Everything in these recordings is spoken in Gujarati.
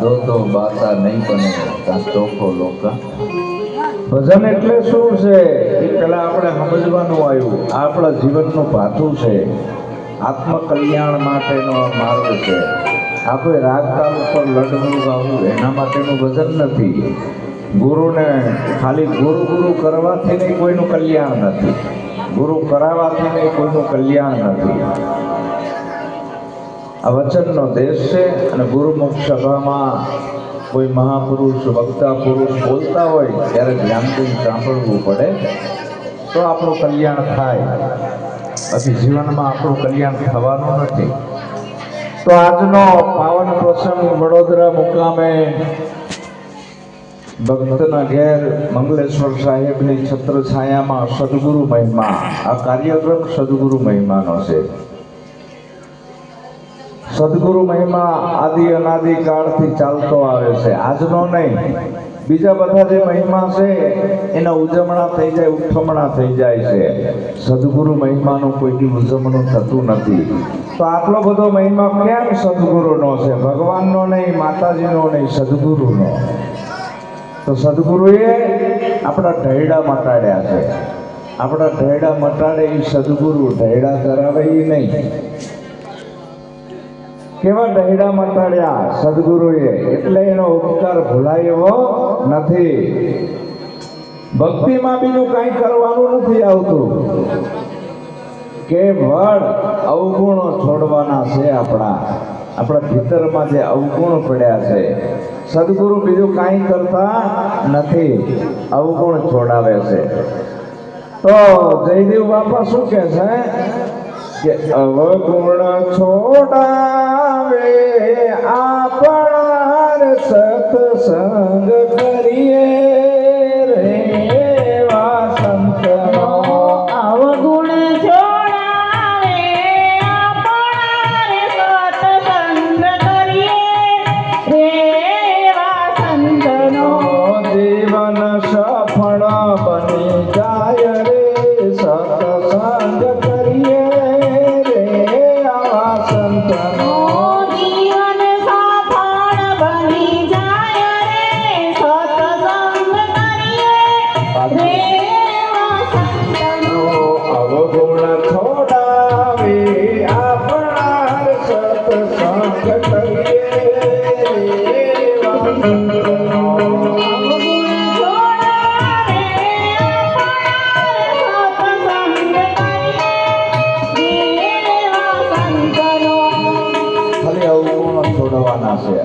દો તો બાતા નહીં બને કાં ચોખ્ખો લોકા ભજન એટલે શું છે? એ પેલા આપણે સમજવાનું આવ્યું. આપણા જીવનનું ભાથું છે. આત્મકલ્યાણ માટેનો માર્ગ છે. આપણે કોઈ ઉપર લડવું, ગાવું, એના માટેનું ભજન નથી. ગુરુને ખાલી ગુરુ ગુરુ કરવાથી નહીં કોઈનું કલ્યાણ નથી. ગુરુ કરાવવાથી નહીં કોઈનું કલ્યાણ નથી. આ વચનનો દેશ છે અને ગુરુમુખ સભામાં કોઈ મહાપુરુષ વક્તા પુરુષ બોલતા હોય ત્યારે ધ્યાનથી સાંભળવું પડે. તો આપણું કલ્યાણ થાય. બાકી જીવનમાં આપણું કલ્યાણ થવાનું નથી. તો આજનો પાવન પ્રસંગ વડોદરા મુકામે ભક્તના ઘેર મંગલેશ્વર સાહેબની છત્ર છાયામાં સદગુરુ મહિમા આ કાર્યક્રમ સદગુરુ મહિમાનો છે. સદગુરુ મહિમા આદિ અનાદિ કાળથી ચાલતો આવે છે. આજનો નહીં. બીજા બધા જે મહિમા છે, એના ઉજવણા થઈ જાય ઉઠમણા થઈ જાય છે. સદગુરુ મહિમાનું કોઈની ઉજવણું થતું નથી. તો આટલો બધો મહિમા કેમ સદગુરુનો છે? ભગવાનનો નહીં, માતાજીનો નહીં, સદગુરુનો? તો સદગુરુએ આપણા ઢૈડા મટાડ્યા છે. આપણા ઢૈડા મટાડે એ સદગુરુ, ઢૈડા કરાવે એ નહીં. કેવા દહેડા મટાડ્યા સદગુરુએ એટલે એનો ઉપકાર ભૂલાય નથી. ભક્તિમાં બીજું કાંઈ કરવાનું નથી આવતું. કે વડ અવગુણો છોડવાના છે આપણા. આપણા ભીતરમાં જે અવગુણ પડ્યા છે. સદગુરુ બીજું કાંઈ કરતા નથી. અવગુણ છોડાવે છે. તો જયદેવ બાપા શું કહે છે? કે અવગુણ છોડાવે આપણાર સત્સંગ કરીએ.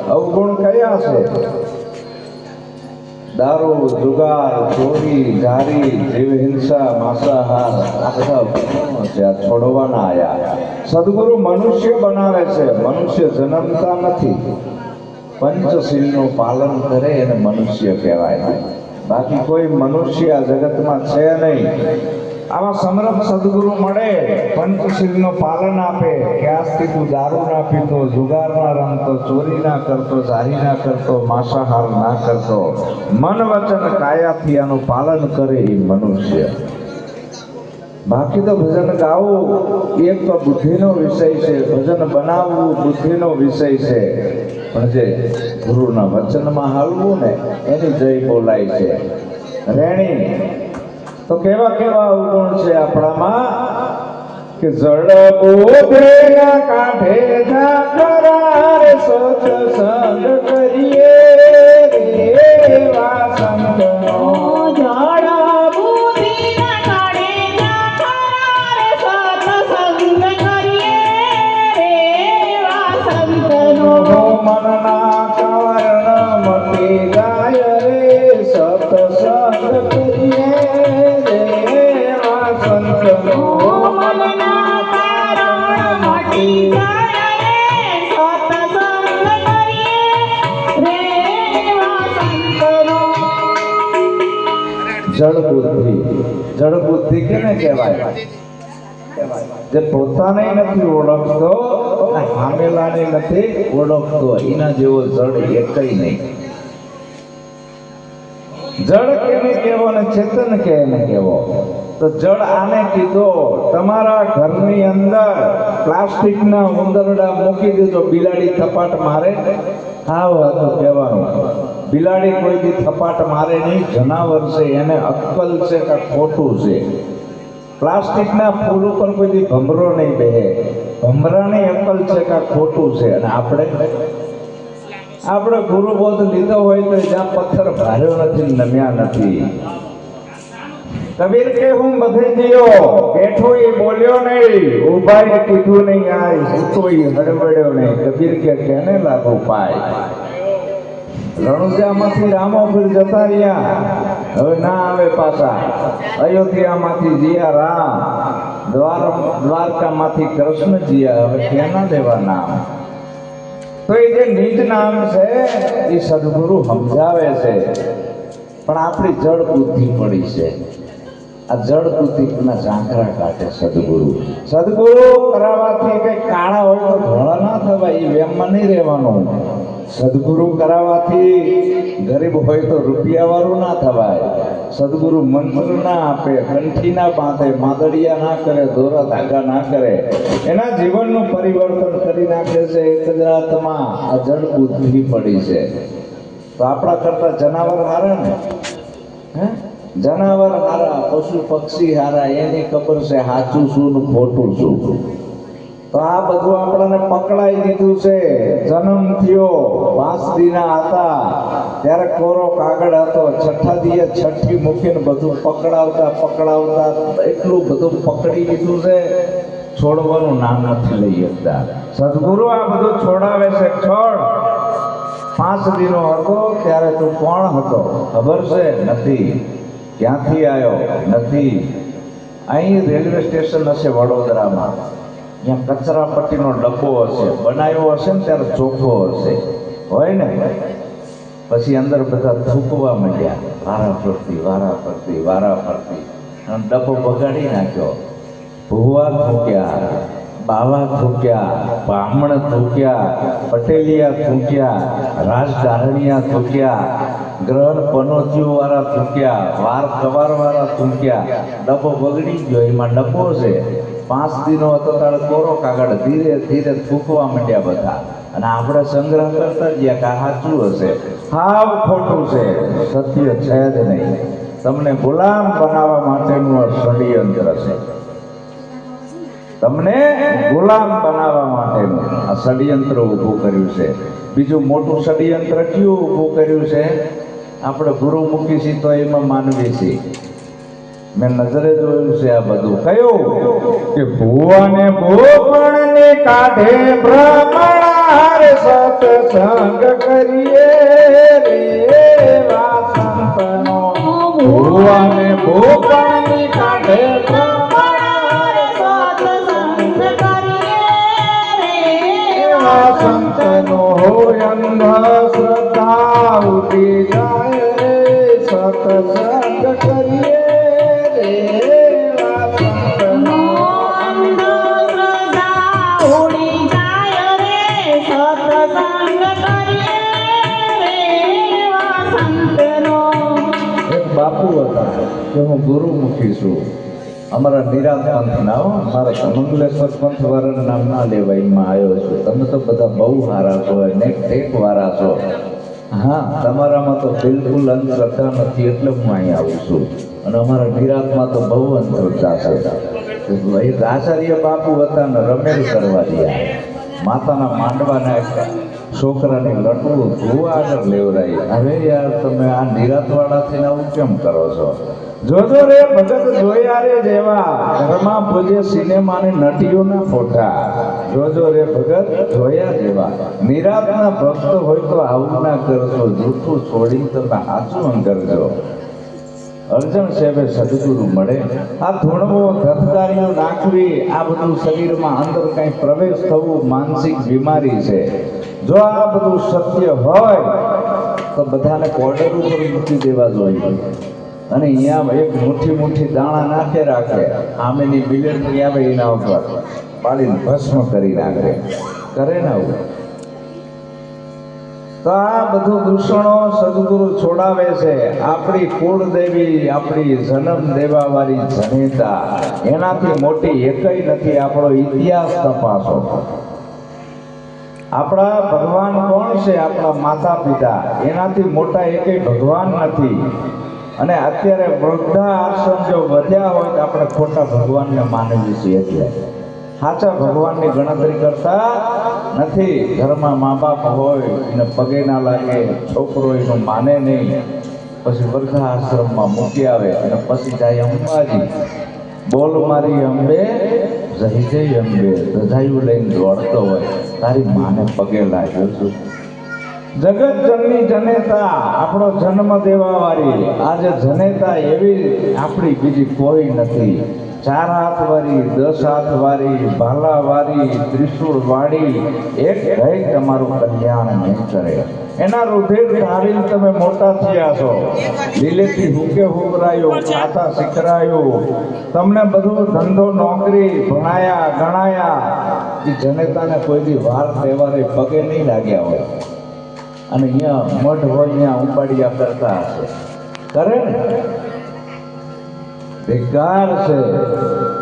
અવગુણ કયા છે? દારૂ, જુગાર, ચોરી, જારી જીવ હિંસા માંસાહાર આ છોડવાના આયા. સદગુરુ મનુષ્ય બનાવે છે. મનુષ્ય જન્મતા નથી. પંચશીલનું પાલન કરે એને મનુષ્ય કહેવાય. બાકી કોઈ મનુષ્ય આ જગતમાં છે નહીં. આવા સમરથ સદગુરુ મળે, પંચશીલનું પાલન આપે. કે આજથી તું દારૂ ના પીતો, જુગાર ના રમતો, ચોરી ના કરતો જારી ના કરતો, માંસાહાર ના કરતો, મન વચન કાયાથી આનું પાલન કરે એ મનુષ્ય. બાકી તો ભજન ગાવું, એક તો બુદ્ધિનો વિષય છે, ભજન બનાવવું બુદ્ધિનો વિષય છે. પણ ગુરુના વચનમાં હાલવું ને એની જય બોલાય છે. રેણી, તો કેવા કેવા અવગુણ છે આપણામાં? કે જળ ભેગા કાંઠે જા કરાર સોચ સંગ કરીએ રેવા સંતનો જળ જે પોતાને નથી ઓળખતો અને સામેલાને નથી ઓળખતો. એના જેવો જળ એકય નહીં. જળ કેને કેવો ને ચેતન કેને કહેવો? તો જળ આને કીધો, તમારા ઘરની અંદર પ્લાસ્ટિકના ઉંદરડા મૂકી દેજો, બિલાડી થપાટ મારે. હાવ હતું કહેવાનું. બિલાડી કોઈ બી થપાટ મારે નહીં, જનાવર છે, એને અક્કલ છે કે ખોટું છે. પ્લાસ્ટિકના ફૂલ ઉપર કોઈ ભમરો નહીં બેહે. ભમરાની અકલ છે કે ખોટું છે. અને આપણે આપણે ગુરુબોધ લીધો હોય તો જ્યાં પથ્થર ભાર્યો નથી નમ્યા નથી. કબીર કે હું બધે ગયો બેઠો એ બોલ્યો નહીં. ઊભા એ કીધું નહીં. આય સૂતો હડબડ્યો નહીં. કબીર કે કેને લાગુ પાય? રણુજામાંથી રામોપુર જતા રહ્યા. હવે ના આવે પાછા. અયોધ્યામાંથી જીયા રામ, દ્વાર, દ્વારકામાંથી કૃષ્ણ જીયા. હવે ક્યાંના લેવા નામ? તો એ જે નિજ નામ છે, એ સદગુરુ સમજાવે છે. પણ આપણી જળ બુદ્ધિ પડી છે. આ જડ બુદ્ધિના ઝાંખરા કાઢે સદગુરુ. સદગુરુ કરાવવાથી કઈ કાળા હોય તો ધોળા ના થવાય, એ વેમમાં નહીં રહેવાનું. સદગુરુ કરાવવાથી ગરીબ હોય તો રૂપિયા વાળું ના થવાય. સદગુરુ મંત્ર ના આપે, કંઠી ના બાંધે માદડિયા ના કરે, દોરા ધાગા ના કરે. એના જીવનનું પરિવર્તન કરી નાખે છે એક જ રાતમાં. આ જળ બુદ્ધિ પડી છે. તો આપણા કરતા જનાવર હારા ને? હે? જનાવર હારા, પશુ પક્ષી હારા, એની ખબર છે સાચું શું ને ખોટું શું? તો આ બધું આપણને પકડાઈ દીધું છે. જન્મ થયો પાંચ દીના હતા. ત્યારે કોરો કાગળ હતો છઠ્ઠા દીએ છઠ્ઠી મૂકીને બધું પકડાવતા પકડાવતા એટલું બધું પકડી દીધું છે. છોડવાનું નામ નથી લઈ શકતા. સદગુરુ આ બધું છોડાવે છે. છોડ. પાંચ દિનો હતો, ત્યારે તું કોણ હતો? ખબર છે? નથી. ક્યાંથી આવ્યો? નથી. અહીં રેલવે સ્ટેશન હશે વડોદરામાં. ત્યાં કચરા પટ્ટીનો ડબ્બો હશે, બનાવ્યો હશે ને ત્યારે ચોખ્ખો હશે. હોય ને? પછી અંદર બધા થૂકવા માંડ્યા. વારા ફરતી વારા ફરતી વારા ફરતી. અને ડબ્બો બગાડી નાખ્યો. ભુવા થૂક્યા, બાવા થૂક્યા, બ્રાહ્મણ થૂક્યા, પટેલિયા થૂક્યા, રાજધારણિયા થૂક્યા, ગ્રહણ પનોજીઓ વાળા થૂક્યા, વાર કવાર વાળા થૂક્યા. ડબ્બો બગડી ગયો. એમાં ડબ્બો છે. પાંચ દિનો હતો તારે કોરો કાગળ ધીરે ધીરે થૂકવા માંડ્યા બધા. અને આપણે સંગ્રહ કરતા જ્યાં કે સાચું હશે? હાવ ખોટું છે. સત્ય છે જ નહીં. તમને ગુલામ બનાવવા માટેનું આ ષડયંત્ર છે. તમને ગુલામ બનાવવા માટેનું આ ષડયંત્ર ઊભું કર્યું છે. બીજું મોટું ષડયંત્ર કયું ઊભું કર્યું છે? આપણે ગુરુ મૂકી છીએ તો એમાં માનવી છીએ. મેં નજરે જોયું છે આ બધું. કયું? કે ભુવને ભૂપણને કાઢે ભ્રમણાર સત્સંગ કરીએ રે વાસંતનો ભુવને ભૂપણને કાઢે ભ્રમણાર એવા સંતનો. હોય અંધશ્રદ્ધા ઉઠી જાય રે, સત્સંગ કરીએ કે હું ગુરુમુખી છું. અમારા નિરાત પંથના હો મારા મંગલેશ્વર પંથ વાળાના નામ ના લેવાય આવ્યો છું. તમે તો બધા બહુ સારા છો ને ટેક વાળા છો. હા, તમારામાં તો બિલકુલ અંધશ્રદ્ધા નથી એટલે હું અહીં આવું છું. અને અમારા નિરાતમાં તો બહુ અંધશ્રદ્ધા છે. એક આચાર્ય બાપુ હતા ને રમેલ કરવા દયા માતાના માંડવાના છોકરાની લટવું ધોવા આગળ લેવડાય હવે યાર, તમે આ નિરાતવાળાથી આવું કેમ કરો છો? જોજો રે ભગત જોયા રે જેવા, ઘરમાં પૂજે સિનેમાની નટીઓના ફોટા. જોજો રે ભગત જોયા જેવા. નિરાતના ભક્ત હોય તો આવું ના કરશો જૂઠું છોડી તમે સાચું કરજો અર્જણ સાહેબે સદગુરુ મળે. આ ધૂણવો, ધબકારીઓ, નાખવી, આ બધું શરીરમાં અંદર કંઈ પ્રવેશ થવું માનસિક બીમારી છે. જો આ બધું સત્ય હોય, તો બધાને કોર્ડર ઉપર મૂકી દેવા જોઈએ. અને અહીંયા એક મુઠ્ઠી મુઠ્ઠી દાણા નાખે રાખે. આમેની બિલેટરી આવે એના ઉપર. પાડીને ભસ્મ કરી નાખે. કરે ને આવું તો આ બધું દૂષણો સદગુરુ છોડાવે છે. આપણી કુળદેવી, આપણી જન્મ દેવાવાળી જનેતા, એનાથી મોટી એકય નથી આપણો ઇતિહાસ તપાસો. આપણા ભગવાન કોણ છે? આપણા માતા પિતા એનાથી મોટા એકેય ભગવાન નથી. અને અત્યારે વૃદ્ધા આશ્રમ જો વધ્યા હોય તો આપણે ખોટા ભગવાનને માનવી છીએ એટલે સાચા ભગવાનની ગણતરી કરતા નથી. ઘરમાં મા બાપ હોય, એને પગે ના લાગે, છોકરો એનું માને નહીં. પછી વૃદ્ધા આશ્રમમાં મૂકી આવે અને પછી જાય અંબાજી. બોલ મારી અંબે જઈ જઈ અંબે. રજાયું લઈને દોડતો હોય. તારી માને પગે લાગ્યો છું. જગત જનની જનેતા, આપણો જન્મ દેવા વાળી આજે જનેતા એવી આપણી બીજી કોઈ નથી. ચાર હાથ વાળી, દસ હાથ વાળી, ભાલા વાળી, ત્રિશુળ વાળી, એક ગઈ તમારું કલ્યાણ નહીં કરે. એના રુધિર ધારી તમે મોટા થયા છો. લીલેથી હુકે હુકરાયો ખાતા શીખરાયો. તમને બધું ધંધો, નોકરી, ભણાયા, ગણાયા. એ જનેતાને કોઈ દી વાર તહેવારે પગે નહીં લાગ્યા હોય. અને અહીંયા મઠ હોય, અહીંયા ઉપાડ્યા કરતા હશે. કરે બેકાર છે.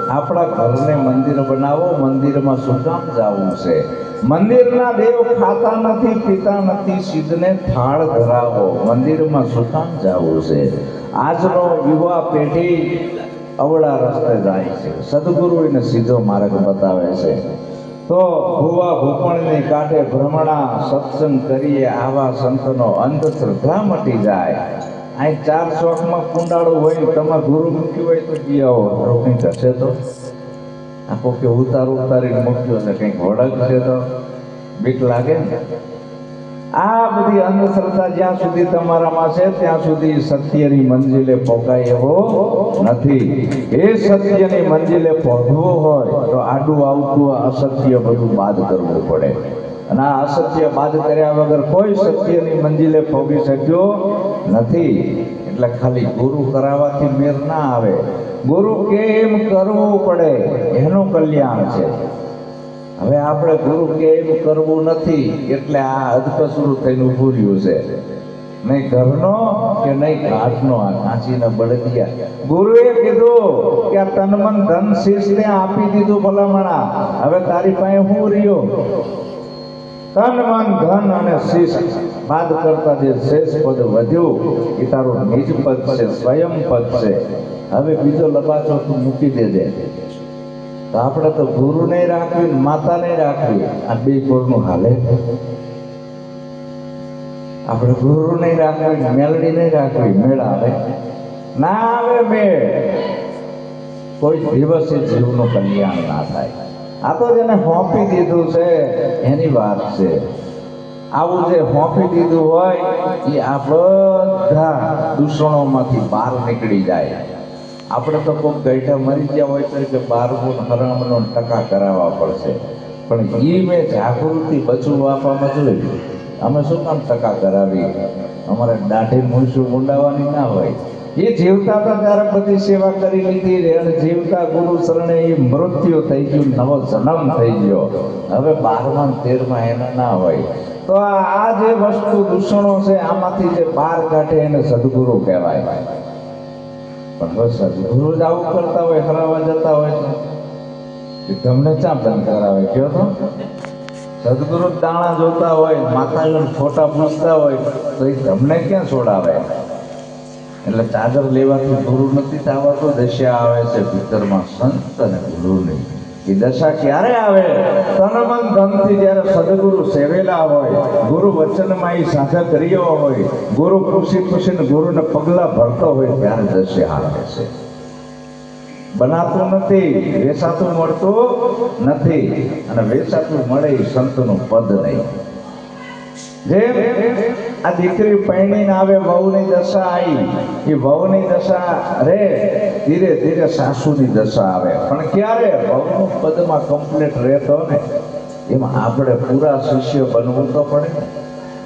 આપણા ઘરને મંદિર બનાવો, મંદિરમાં શું કામ જવું છે? મંદિરના દેવ ખાતા નથી, પીતા નથી સિદ્ધને થાળ ધરાવો. મંદિરમાં શું કામ જવું છે? આજનો યુવા પેઢી અવળા રસ્તે જાય છે. સદગુરુ એને સીધો માર્ગ બતાવે છે. તો ભુવા ભૂપણની કાંઠે ભ્રમણા સત્સંગ કરીએ, આવા સંતનો અંધશ્રદ્ધા મટી જાય. અહીં ચાર ચોકમાં કુંડાળું હોય, તમે ગુરુ મૂક્યું હોય તો જી આવો રોકણી થશે તો. આખો કે ઉતાર ઉતારીને મૂક્યો ને કંઈક વળગ છે તો. બીક લાગે ને? આ બધી અંધશ્રદ્ધા જ્યાં સુધી તમારામાં છે, ત્યાં સુધી સત્યની મંજિલે પહોંચાય એવો નથી. એ સત્યની મંજિલે પહોંચવું હોય, તો આડું આવતું અસત્ય બધું બાદ કરવું પડે. અને આ અસત્ય બાદ કર્યા વગર કોઈ સત્યની મંજિલે પહોંચી શક્યો નથી. એટલે ખાલી ગુરુ કરાવવાથી મેર ના આવે. ગુરુ કેમ કરવું પડે? એનું કલ્યાણ છે. હવે આપણે ગુરુ કે એમ કરવું નથી, એટલે આ અધકસરું થઈને ઉભું રહ્યું છે. નહીં ઘરનો કે નહીં ઘાટનો, આ કાંચીના બળદિયા. ગુરુએ કીધું કે આ તન મન ધન શીશને આપી દીધું ભલામણા. હવે તારી પાસે હું રહ્યો? તન મન ધન અને શિષ બાદ કરતા જે શેષ પદ વધ્યું, એ તારું નિજ પદ છે, સ્વયં પદ છે. હવે બીજો લબાચો તું મૂકી દેજે. તો આપણે તો ગુરુ નહીં રાખવી માતા નહીં રાખવી. આ બે કોરનું હાલે. આપણે ગુરુ નહીં રાખવી ને મેલડી નહીં રાખવી, મેળ આવે ના આવે મેળ. કોઈ દિવસે જીવનું કલ્યાણ ના થાય. આ તો જેને હોંપી દીધું છે, એની વાત છે. આવું જે હોંપી દીધું હોય, એ આ બધા દૂષણોમાંથી બહાર નીકળી જાય. આપણે તો કોઈ ગઈઠા મરી ગયા હોય તો કે બારમું હરામનો ટકા કરાવવા પડશે. પણ એ મેં જાગૃતિ બચવું આપવામાં જોઈએ અમે શું કામ ટકા કરાવી અમારે દાઢી મૂંછું મુંડાવાની ના હોય. એ જીવતા હતા ત્યારે બધી સેવા કરી લીધી અને જીવતા ગુરુ શરણે એ મૃત્યુ થઈ ગયું, નવો જન્મ થઈ ગયો. હવે બારમા તેરમા એના ના હોય. તો આ આ જે વસ્તુ દૂષણો છે, આમાંથી જે બહાર કાઢે એને સદગુરુ કહેવાય. પણ બસ રોજ આવું કરતા હોય, હરાવા જતા હોય એ તમને ચા દાન કરાવે, કયો તો? સદગુરુ દાણા જોતા હોય, માતાજીને ફોટા પૂછતા હોય, તો એ તમને ક્યાં છોડાવે? એટલે ચાદર લેવાથી ગુરુ નથી થવાતો દશા આવે છે ભીતરમાં સંત અને ગુરુ નહીં એ દશા ક્યારે આવે? તન મન ધનથી જ્યારે સદગુરુ સેવેલા હોય, ગુરુ વચનમાં એ સાધક કર્યો હોય, ગુરુ ખુશી ખુશીને ગુરુને પગલા ભરતો હોય, ત્યારે દશા આવે છે. બનાતું નથી, વેસાતું મળતું નથી. અને વેસાતું મળે એ સંતનું પદ નહીં. જેમ આ દીકરી પૈણીને આવે વહુની દશા આવી, એ વહુની દશા રે, ધીરે ધીરે સાસુની દશા આવે. પણ ક્યારે? વહુનું પદમાં કમ્પ્લીટ રહેતો ને એમાં આપણે પૂરા શિષ્ય બનવું તો પડે.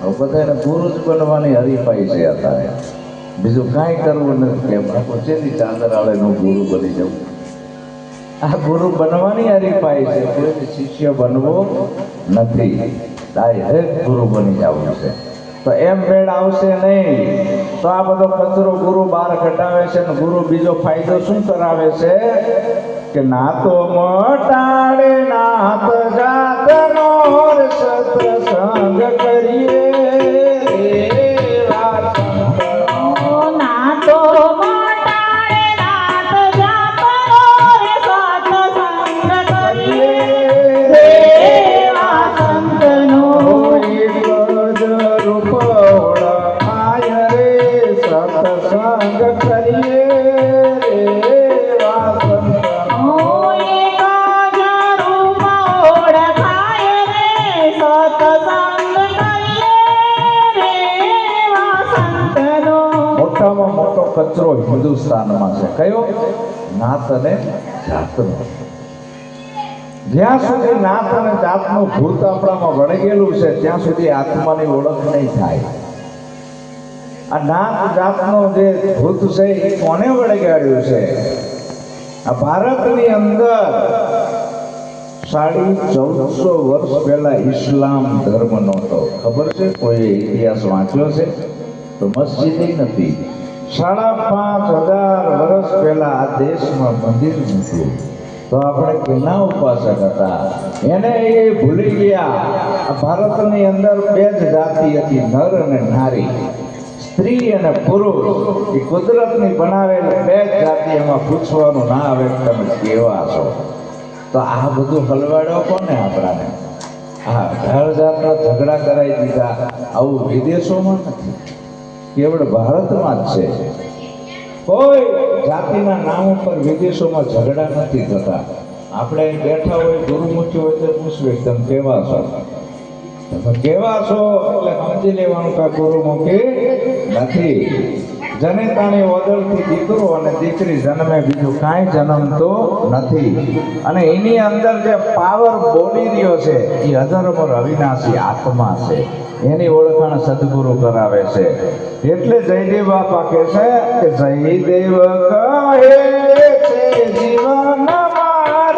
ને બધાને ગુરુ જ બનવાની હરીફાઈ છે અત્યારે. બીજું કાંઈ કરવું નથી કે બાપુ જેની ચાદર આળેનું ગુરુ બની જવું. આ ગુરુ બનવાની હરીફાઈ છે. કોઈ શિષ્ય બનવો નથી. ડાયરેક્ટ ગુરુ બની જવું છે. તો એમ મેળ આવશે નહીં. તો આ બધો કચરો ગુરુ બહાર કઢાવે છે ને ગુરુ બીજો ફાયદો શું કરાવે છે? કે ના તો મોટાડે નાત જાતનો નો સત્સંગ કરીએ. કચરો હિન્દુસ્તાનમાં છે. કયો? નાત અને જાતનો. જ્યાં સુધી નાત અને જાતનું ભૂત આપણામાં વળગેલું છે, ત્યાં સુધી આત્માની ઓળખ નહીં થાય. આ નાત જાતનો જે ભૂત છે, એ કોને વળગાડ્યું છે? આ ભારતની અંદર સાડી ચૌદસો વર્ષ પહેલા ઇસ્લામ ધર્મ નહોતો. ખબર છે? કોઈ ઇતિહાસ વાંચ્યો છે? તો મસ્જિદ નથી સાડા પાંચ હજાર વર્ષ પહેલા આ દેશમાં મંદિર મૂક્યું. તો આપણે કેના ઉપાસક હતા? એને એ ભૂલી ગયા. આ ભારતની અંદર બે જ જાતિ હતી, નર અને નારી. સ્ત્રી અને પુરુષ. એ કુદરતની બનાવેલ બે જ જાતિ, એમાં પૂછવાનું ના આવે તમે કેવા છો. તો આ બધું હલવાડ્યો કોને આપણાને? હા ઘર જાતના ઝઘડા કરાવી દીધા. આવું વિદેશોમાં નથી. કેવળ ભારતમાં જ છે. કોઈ જાતિના નામ ઉપર વિદેશોમાં ઝઘડા નથી થતા. આપણે બેઠા હોય ગુરુમુખી હોય તો પૂછવે, તમે કેવા છો? તમે કેવા છો? એટલે સમજી લેવાનું કે ગુરુમુખી નથી. જને તાણે વદળથી દીકરો અને દીકરી જન્મે, બીજું કાંઈ જન્મતો નથી. અને એની અંદર જે પાવર બોલી રહ્યો છે, એ અધર્મર અવિનાશી આત્મા છે. એની ઓળખાણ સદગુરુ કરાવે છે. એટલે જયદેવ બાપા કહે છે કે જયદેવ કહે છે જીવન માર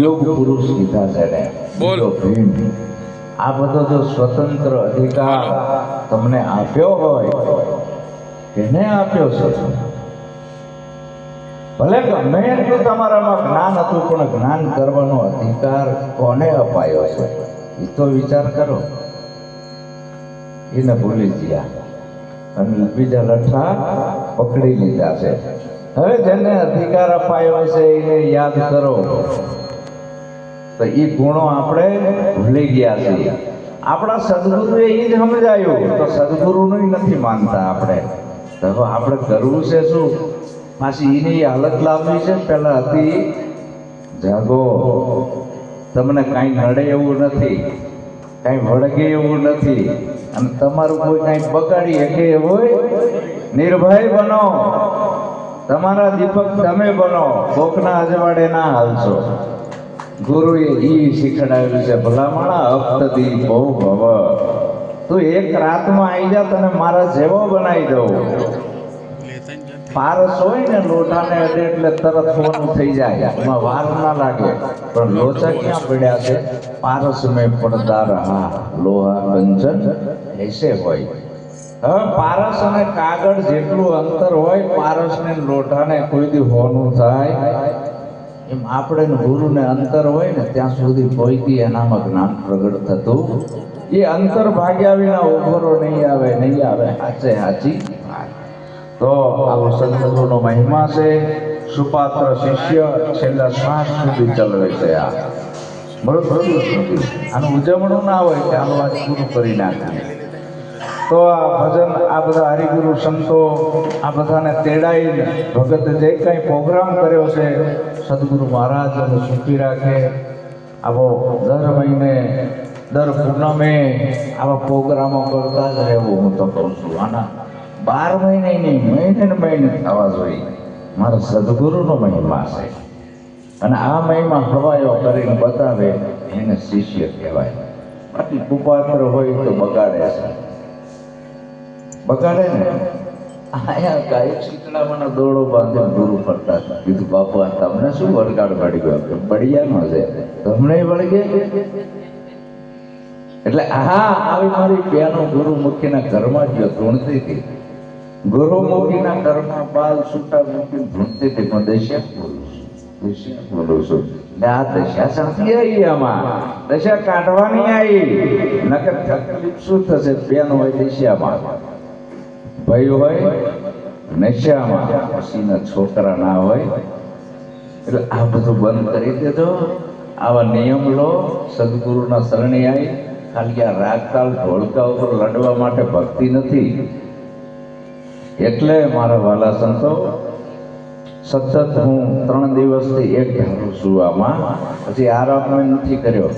યોગ પુરુષ કીધા છે બોલો. બોલ. ભીમ. આ બધો જો સ્વતંત્ર અધિકાર તમને આપ્યો હોય એને આપ્યો છે. ભલે ગમે એટલું તમારામાં જ્ઞાન હતું પણ જ્ઞાન કરવાનો અધિકાર કોને અપાયો છે? એ તો વિચાર કરો. એને ભૂલી ગયા. અને બીજા લઠ્ઠા પકડી લીધા છે. હવે જેને અધિકાર અપાયો છે એને યાદ કરો. તો એ ગુણો આપણે ભૂલી ગયા છીએ. આપણા સદગુરુએ એ જ સમજાયું તો સદગુરુનું નથી માનતા આપણે. તો આપણે કરવું છે શું? પાછી એની હાલત લાવવી છે. પહેલાં હતી, જાગો. તમને કાંઈ નડે એવું નથી, કાંઈ વળગે એવું નથી. અને તમારું કોઈ કાંઈ બગાડી શકે હોય? નિર્ભય બનો. તમારા દીપક તમે બનો. કોકના અજવાડે ના હાલશો. ગુરુએ ઈ શીખડાવ્યું છે, ભલામણા અપ્તદી બહુ ભવ. તું એક રાતમાં આવી જા, તને મારા જેવો બનાવી દઉં. પારસ હોય ને લોટાને અડે એટલે તરત હોવાનું થઈ જાય. એમાં વાર ના લાગે. પણ લોચા ક્યાં પડ્યા છે? પારસ મેં પડતા રહા લોહા કંચન એસે હોય. હવે પારસ અને કાગળ જેટલું અંતર હોય પારસ ને લોટાને કોઈ દી હોનું થાય. એમ આપણે ગુરુને અંતર હોય ને ત્યાં સુધી ભોયતી એનામાં જ્ઞાન પ્રગટ થતું. એ અંતર ભાગ્યા વિના ઉભરો નહીં આવે નહીં આવે. હાચે હાચી તો આવો સદગુરુનો મહિમા છે. સુપાત્ર શિષ્ય છેલ્લા શ્વાસ સુધી ચલવે છે આ. બરોબર આનું ઉજવણું ના હોય કે આનું આજ પૂરું કરી નાખીએ. તો આ ભજન આ બધા હરિગુરુ સંતો આ બધાને તેડાઈને ભગત જે કાંઈ પ્રોગ્રામ કર્યો છે, સદગુરુ મહારાજ એને સુખી રાખે. આવો દર મહિને, દર પૂનમે આવા પ્રોગ્રામો કરતા જ રહેવું હું તો કહું છું. આના બાર મહિને નહીં, મહિને ને મહિને થવા જોઈએ. મારા સદગુરુનો મહિમા છે. અને આ મહિમા હવાયો કરીને બતાવે એને શિષ્ય કહેવાય. બાકી કુપાત્ર હોય તો બગાડે છે. બગાડે ને? આયા ગાયક શીતળામાં દોડો બાંધીને ગુરુ ફરતા હતા. કીધું, બાપુ, આ તમને શું વળગાડ પડી ગયો બળિયાનો છે. તમને વળગે? એટલે હા આવી મારી બેનો ગુરુમુખીના ઘરમાં જ ધૂણતી હતી. ગુરુમુખીના ઘરમાં બાલ છૂટા મૂકીને ધૂણતી હતી, પણ દશા બોલું છું. દશા આ દશા સાથી આવી આમાં. દશા કાઢવાની આવી. નકર તકલીફ શું થશે? બેન હોય દશામાં ભાઈ હોય, નશામાં પછીના છોકરા ના હોય, એટલે આ બધું બંધ કરી દેજો. આવા નિયમ લો, સદગુરુના શરણે આવી ખાલી આ રાગતાલ ઢોલકા ઉપર લડવા માટે ભક્તિ નથી. એટલે મારા વાલા સંતો, સતત હું ત્રણ દિવસથી એક ધારું છું આમાં. પછી આરામ નથી કર્યો.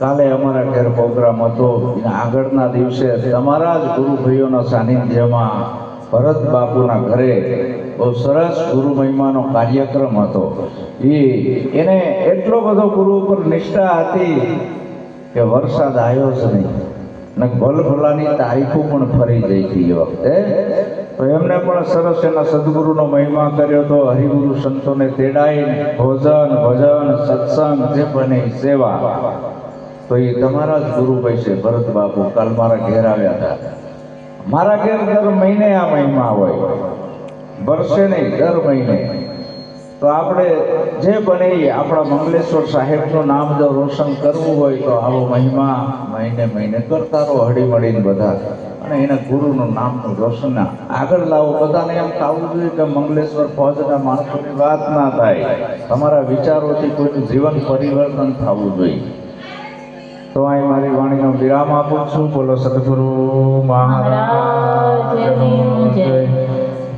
કાલે અમારા ઘેર પ્રોગ્રામ હતો. એના આગળના દિવસે તમારા જ ગુરુ ભાઈઓના સાનિધ્યમાં ભરત બાપુના ઘરે બહુ સરસ ગુરુ મહિમાનો કાર્યક્રમ હતો. એ એને એટલો બધો ગુરુ ઉપર નિષ્ઠા હતી કે વરસાદ આવ્યો જ નહીં. ને ભલભલાની તારીખો પણ ફરી જઈ હતી વખતે. તો એમને પણ સરસ એના સદગુરુનો મહિમા કર્યો તો હરિગુરુ સંતોને તેડાઈને ભોજન, ભજન, સત્સંગ જે બને સેવા તો એ તમારા જ ગુરુભાઈ છે, ભરત બાપુ. કાલ મારા ઘેર આવ્યા હતા. મારા ઘેર દર મહિને આ મહિમા હોય. વર્ષે નહીં, દર મહિને. તો આપણે જે બને એ આપણા મંગલેશ્વર સાહેબનું નામ જો રોશન કરવું હોય તો આવો મહિમા મહિને મહિને કરતા રહો હળી મળીને બધા. અને એના ગુરુનું નામનું રોશન આગળ લાવો. બધાને એમ થવું જોઈએ કે મંગલેશ્વર ફોજના માણસોની વાત ના થાય. તમારા વિચારોથી કોઈનું જીવન પરિવર્તન થવું જોઈએ. તો અહીં મારી વાણીનો વિરામ આપું છું. બોલો સદગુરુ મહારાજ.